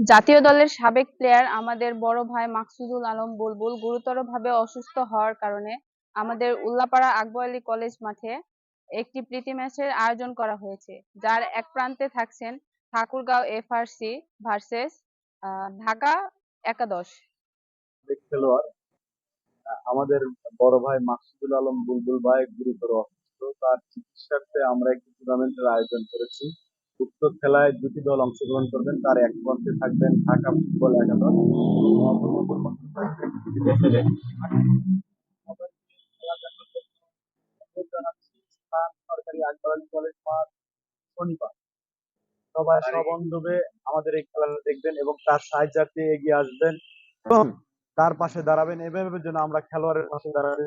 জাতীয় দলের সাবেক প্লেয়ার আমাদের বড় ভাই মাকসুদুল আলম বুলবুল গুরুতরভাবে অসুস্থ হওয়ার কারণে আমাদের উল্লাপাড়া আকবর আলী কলেজ মাঠে একটি প্রীতি ম্যাচের আয়োজন করা হয়েছে, যার এক প্রান্তে থাকছেন ঠাকুরগাঁও এফআরসি ভার্সেস ঢাকা একাদশ। খেলোয়াড় আমাদের বড় ভাই মাকসুদুল আলম বুলবুল ভাই গুরুতর অসুস্থ। তার চিকিৎসার্থে আমরা একটি টুর্নামেন্টের আয়োজন করেছি। উক্ত খেলায় দুটি দল অংশগ্রহণ করবেন, তার এক পক্ষে থাকবেন ঢাকা ফুটবল খেলা সরকারি কলেজ শনিবার। সবাই সবন্ধবে আমাদের এই খেলাটা দেখবেন এবং তার সাহায্যার্থে এগিয়ে আসবেন। এবং তার পাশে দাঁড়াবেন, এভাবে যেন আমরা খেলোয়াড়ের পাশে দাঁড়াতে